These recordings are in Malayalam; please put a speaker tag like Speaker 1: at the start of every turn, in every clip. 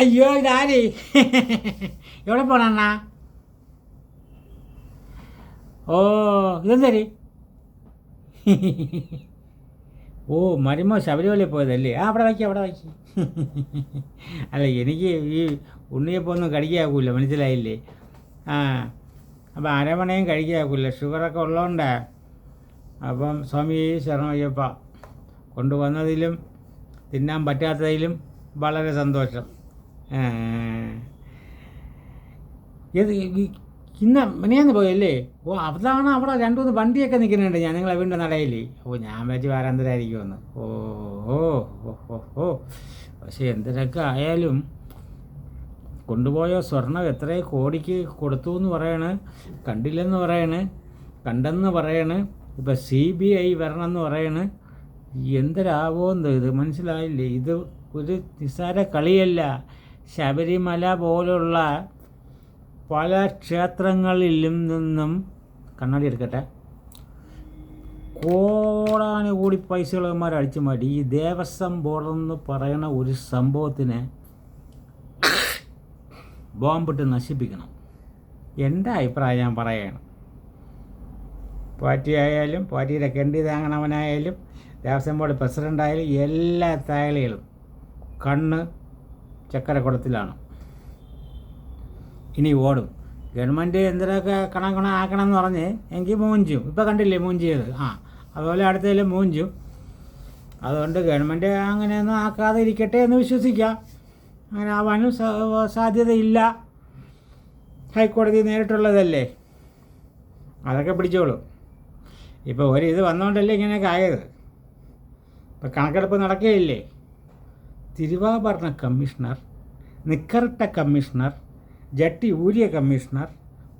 Speaker 1: അയ്യോ ഇതാര്? എവിടെ പോണണ്ണ ഓ ഇതെന്തരി? ഓ മരുമോ ശബരിമലയിൽ പോയതല്ലേ? ആ അവിടെ വയ്ക്കുക അവിടെ വയ്ക്കുക അല്ല എനിക്ക് ഈ ഉണ്ണിയപ്പൊന്നും കഴിക്കാക്കൂല മനസ്സിലായില്ലേ? ആ അപ്പം അരമണയും കഴിക്കാക്കൂല ഷുഗറൊക്കെ ഉള്ളതുകൊണ്ട് അപ്പം സ്വാമി ശരണയ്യപ്പ കൊണ്ടുവന്നതിലും തിന്നാൻ പറ്റാത്തതിലും വളരെ സന്തോഷം. ഏത് ഇന്ന് മിനിയാന്ന് പോയല്ലേ? ഓ അതാണ് അവിടെ രണ്ടു മൂന്ന് വണ്ടിയൊക്കെ നിൽക്കുന്നുണ്ട്. ഞാൻ നിങ്ങളെ വീണ്ടും നടയില്ലേ ഓ ഞാൻ വെച്ച് ഓ ഓ ഓ ഓ ഓ. പക്ഷേ എന്തിനൊക്കെ ആയാലും കൊണ്ടുപോയ സ്വർണം എത്ര കോടിക്ക് കൊടുത്തു എന്ന് പറയണ്. കണ്ടില്ലെന്ന് പറയണ്. കണ്ടെന്ന് പറയണ്. ഇപ്പം സി ബി ഐ വരണമെന്ന് പറയണ്. എന്തരാവോന്ന് ഇത് മനസ്സിലായില്ലേ? ഇത് ഒരു നിസ്സാര കളിയല്ല. ശബരിമല പോലുള്ള പല ക്ഷേത്രങ്ങളിലും നിന്നും കണ്ണാടി എടുക്കട്ടെ. കോടാനുകൂടി പൈസകളന്മാർ അടിച്ചു മാറ്റി. ഈ ദേവസ്വം ബോർഡെന്ന് പറയുന്ന ഒരു സംഭവത്തിനെ ബോംബിട്ട് നശിപ്പിക്കണം. എന്റെ അഭിപ്രായം ഞാൻ പറയുകയാണ് പാർട്ടി ആയാലും പാർട്ടിയുടെ കെണ്ടി താങ്ങണവനായാലും ദേവസ്വം ബോർഡ് പ്രസിഡന്റായാലും എല്ലാ തായലികളും കണ്ണ് ചക്കരക്കുടത്തിലാണ്. ഇനി ഓടും. ഗവൺമെന്റ് എന്തിനൊക്കെ കണം കണം ആക്കണം എന്ന് പറഞ്ഞ് എങ്കിൽ മൂഞ്ചും. ഇപ്പോൾ കണ്ടില്ലേ മൂഞ്ചിയത്? ആ അതുപോലെ അടുത്തതിൽ മൂഞ്ചും. അതുകൊണ്ട് ഗവൺമെന്റ് അങ്ങനെയൊന്നും ആക്കാതെ ഇരിക്കട്ടെ എന്ന് വിശ്വസിക്കാം. അങ്ങനെ ആവാനും സാധ്യതയില്ല. ഹൈക്കോടതി നേരിട്ടുള്ളതല്ലേ? അതൊക്കെ പിടിച്ചോളൂ. ഇപ്പോൾ ഒരു ഇത് വന്നുകൊണ്ടല്ലേ ഇങ്ങനെയൊക്കെ ആയത്? ഇപ്പം കണക്കെടുപ്പ് നടക്കുകയില്ലേ? തിരുവാഭരണ കമ്മീഷണർ നിക്കറിട്ട കമ്മീഷണർ ജട്ടി ഊരിയ കമ്മീഷണർ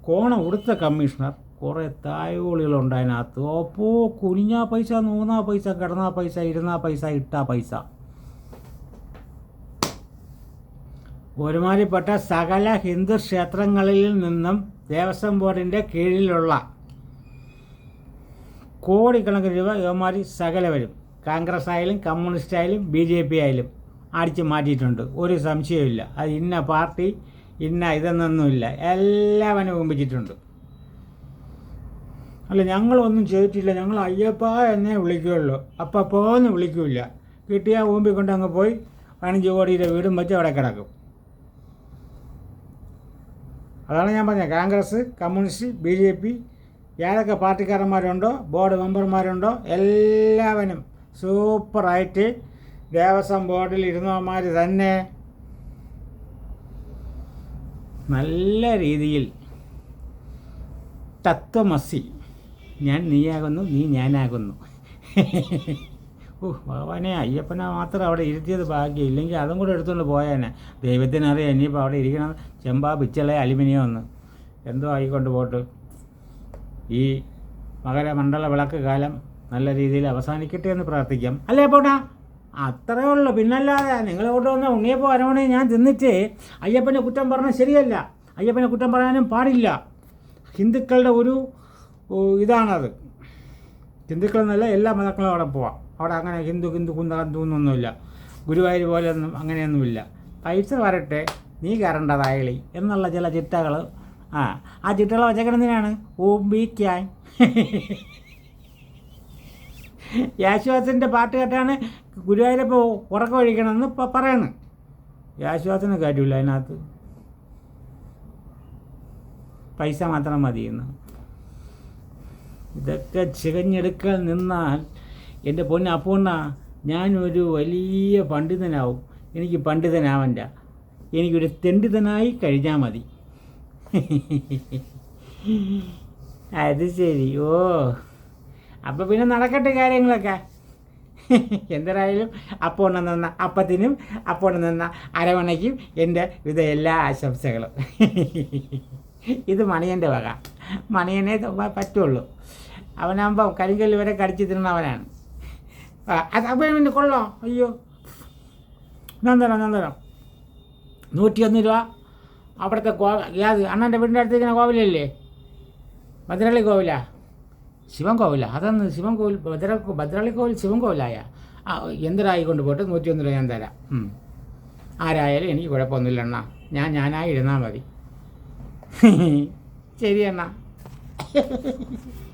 Speaker 1: കോണ ഉടുത്ത കമ്മീഷണർ കുറേ തായോളികളുണ്ട് അതിനകത്ത് അപ്പോ കുനിഞ്ഞാ പൈസ നൂന്നാ പൈസ കിടന്നാ പൈസ ഇരുന്നാ പൈസ ഇട്ടാ പൈസ. ഒരുമാതിരിപ്പെട്ട സകല ഹിന്ദു ക്ഷേത്രങ്ങളിൽ നിന്നും ദേവസ്വം ബോർഡിന്റെ കീഴിലുള്ള കോടിക്കണക്കിന് രൂപ ഇവന്മാർ സകലവരും കോൺഗ്രസ് ആയാലും കമ്മ്യൂണിസ്റ്റ് ആയാലും ബി ജെ പി ആയാലും. അടിച്ചു മാറ്റിയിട്ടുണ്ട്. ഒരു സംശയമില്ല അത് ഇന്ന പാർട്ടി ഇന്ന ഇതെന്നൊന്നുമില്ല. എല്ലാവനും ഒമ്പിച്ചിട്ടുണ്ട്. അല്ല ഞങ്ങളൊന്നും ചെയ്തിട്ടില്ല. ഞങ്ങൾ അയ്യപ്പ എന്നേ വിളിക്കുകയുള്ളൂ. അപ്പപ്പോന്ന് വിളിക്കില്ല. കിട്ടിയാൽ ഊമ്പിക്കൊണ്ട് അങ്ങ് പോയി പതിനഞ്ച് കോടിയുടെ വീടും വെച്ച് അവിടെ കിടക്കും. അതാണ് ഞാൻ പറഞ്ഞത്. Congress communist B J P ഏതൊക്കെ പാർട്ടിക്കാരന്മാരുണ്ടോ ബോർഡ് മെമ്പർമാരുണ്ടോ എല്ലാവരും സൂപ്പറായിട്ട് ദേവസ്വം ബോർഡിൽ ഇരുന്നവന്മാർ തന്നെ നല്ല രീതിയിൽ തത്വമസി ഞാൻ നീയാകുന്നു നീ ഞാനാകുന്നു. ഓ ഭഗവാനെ അയ്യപ്പനെ മാത്രം അവിടെ ഇരുത്തിയത് ഭാഗ്യം. ഇല്ലെങ്കിൽ അതും കൂടെ എടുത്തുകൊണ്ട് പോയേനെ. ദൈവത്തിനറിയാം ഇനിയിപ്പോൾ അവിടെ ഇരിക്കണം ചെമ്പാ പിച്ചള അലുമിനിയം ഒന്ന്. എന്തോ ആയിക്കൊണ്ട് പോട്ട്. ഈ മകരമണ്ഡല വിളക്ക് കാലം നല്ല രീതിയിൽ അവസാനിക്കട്ടെ എന്ന് പ്രാർത്ഥിക്കാം. അല്ലേ പോട്ടാ അത്രേ ഉള്ളൂ. പിന്നല്ലാതെ നിങ്ങൾ കൊണ്ടുവന്ന ഉണ്ണിയപ്പോൾ അരവണേ ഞാൻ തിന്നിട്ട് അയ്യപ്പനെ കുറ്റം പറഞ്ഞാൽ ശരിയല്ല. അയ്യപ്പനെ കുറ്റം പറയാനും പാടില്ല. ഹിന്ദുക്കളുടെ ഒരു ഇതാണത്. ഹിന്ദുക്കൾ എന്നല്ല എല്ലാ മതങ്ങളും അവിടെ പോവാം. അവിടെ അങ്ങനെ ഹിന്ദു ഹിന്ദു കുന്ത ഹിന്ദു എന്നൊന്നുമില്ല. ഗുരുവായൂർ പോലെ ഒന്നും അങ്ങനെയൊന്നുമില്ല. പൈസ വരട്ടെ നീ കയറേണ്ടതായളി എന്നുള്ള ചില ചിട്ടകൾ ആ ആ ചിട്ടകൾ വച്ചേക്കണെന്തിനാണ് ഊമ്പിക്കാൻ യാശ്വാസിന്റെ പാട്ട് കേട്ടാണ് ഗുരുവായൂരപ്പോൾ ഉറക്കം ഒഴിക്കണമെന്ന് ഇപ്പം പറയണം. യേശുദാസിന് കാര്യമില്ല അതിനകത്ത്. പൈസ മാത്രം മതിയെന്ന് ഇതൊക്കെ ചികഞ്ഞെടുക്കാൻ നിന്നാൽ എന്റെ പൊന്ന് അപ്പൂണ്ണ ഞാനൊരു വലിയ പണ്ഡിതനാവും. എനിക്ക് പണ്ഡിതനാവണ്ട. എനിക്കൊരു തെണ്ടിതനായി കഴിഞ്ഞാൽ മതി. അത് ശരി. ഓ. അപ്പോൾ പിന്നെ നടക്കട്ടെ കാര്യങ്ങളൊക്കെ. എന്തായാലും അപ്പോൾ നിന്ന അപ്പത്തിനും അപ്പോൾ നിന്ന അരവണയ്ക്കും എന്റെ വിധ എല്ലാ ആശംസകളും. ഇത് മണിയന്റെ വക. മണിയനെ പറ്റുള്ളൂ. അവനാകുമ്പോൾ കരിങ്കല്ല് വരെ കടിച്ചു തിന്നവനാണ്. അത് അപ്പം പിന്നെ കൊള്ളോ? അയ്യോ. നന്ദനം നന്ദനം നൂറ്റിയൊന്ന് രൂപ. അവിടുത്തെ കോ ഏത്? അണ്ണന്റെ വീടിന്റെ അടുത്തേക്കുന്ന കോവിലല്ലേ മധുരളി കോവിലാ ശിവൻകോവില. അതന്ന് ശിവൻകോവിൽ ഭദ്ര ഭദ്രാളി കോവിൽ ശിവൻകോവിലായ. ആ എന്തിനായി കൊണ്ടുപോയിട്ട് നൂറ്റിയൊന്ന് രൂപ ഞാൻ തരാം. ആരായാലും എനിക്ക് കുഴപ്പമൊന്നുമില്ല അണ്ണാ. ഞാൻ ഞാനായി ഇരുന്നാൽ മതി. ശരി എണ്ണ